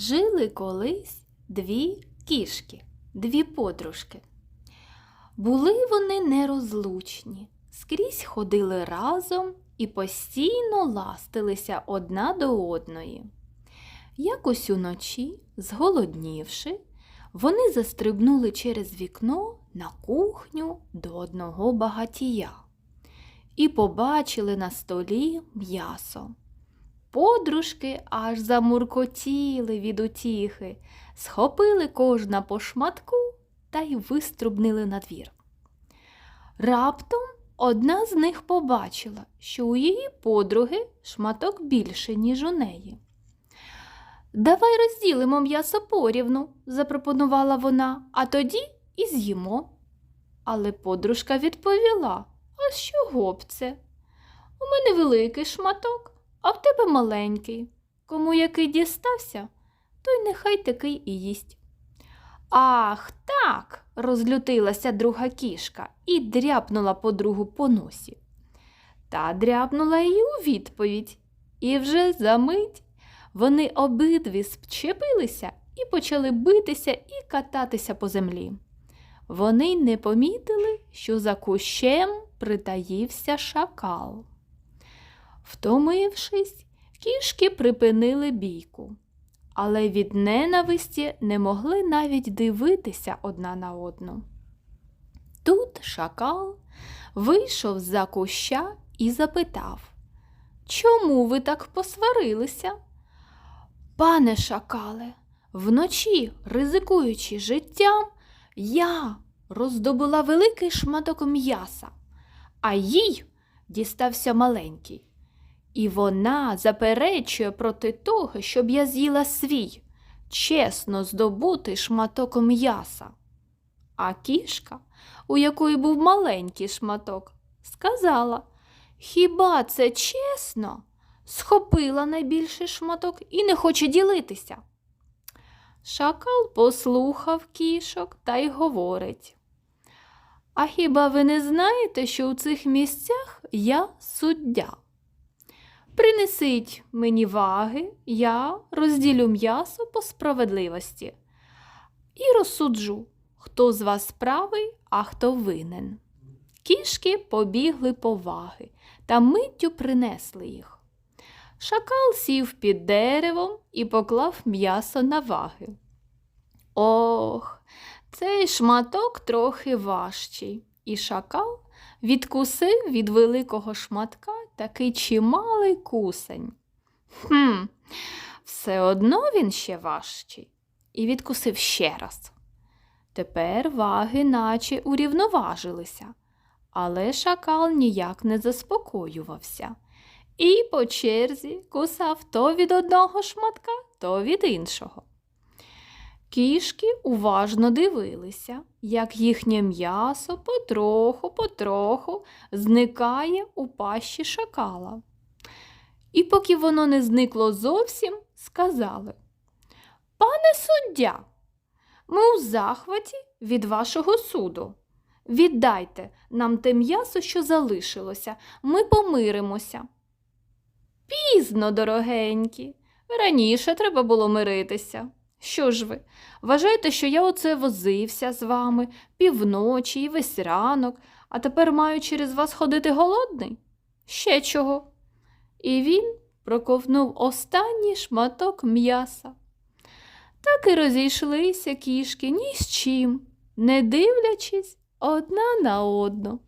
Жили колись дві кішки, дві подружки. Були вони нерозлучні, скрізь ходили разом і постійно ластилися одна до одної. Якось уночі, зголоднівши, вони застрибнули через вікно на кухню до одного багатія і побачили на столі м'ясо. Подружки аж замуркотіли від утіхи, схопили кожна по шматку та й виструбнили на двір. Раптом одна з них побачила, що у її подруги шматок більше, ніж у неї. Давай розділимо м'ясо порівну, запропонувала вона, а тоді і з'їмо. Але подружка відповіла: А з чого б це? У мене великий шматок, а в тебе маленький. Кому який дістався, той нехай такий і їсть. Ах, так, розлютилася друга кішка і дряпнула подругу по носі. Та дряпнула її у відповідь, і вже за мить вони обидві зчепилися і почали битися і кататися по землі. Вони не помітили, що за кущем притаївся шакал. Втомившись, кішки припинили бійку, але від ненависті не могли навіть дивитися одна на одну. Тут шакал вийшов з-за куща і запитав, Чому ви так посварилися? Пане шакале, вночі, ризикуючи життям, я роздобула великий шматок м'яса, а їй дістався маленький. І вона заперечує проти того, щоб я з'їла свій, чесно здобутий шматок м'яса. А кішка, у якої був маленький шматок, сказала, хіба це чесно? Схопила найбільший шматок і не хоче ділитися. Шакал послухав кішок та й говорить. А хіба ви не знаєте, що у цих місцях я суддя? Принесіть мені ваги, я розділю м'ясо по справедливості і розсуджу, хто з вас правий, а хто винен. Кішки побігли по ваги та миттю принесли їх. Шакал сів під деревом і поклав м'ясо на ваги. Ох, цей шматок трохи важчий, і шакал відкусив від великого шматка такий чималий кусень. Хм, все одно він ще важчий, і відкусив ще раз. Тепер ваги наче урівноважилися, але шакал ніяк не заспокоювався і по черзі кусав то від одного шматка, то від іншого. Кішки уважно дивилися, як їхнє м'ясо потроху, потроху зникає у пащі шакала. І поки воно не зникло зовсім, сказали Пане суддя, ми у захваті від вашого суду. Віддайте нам те м'ясо, що залишилося, ми помиримося. Пізно, дорогенькі, раніше треба було миритися. Що ж ви, вважаєте, що я оце возився з вами півночі і весь ранок, а тепер маю через вас ходити голодний? Ще чого? І він проковнув останній шматок м'яса. Так і розійшлися кішки ні з чим, не дивлячись одна на одну.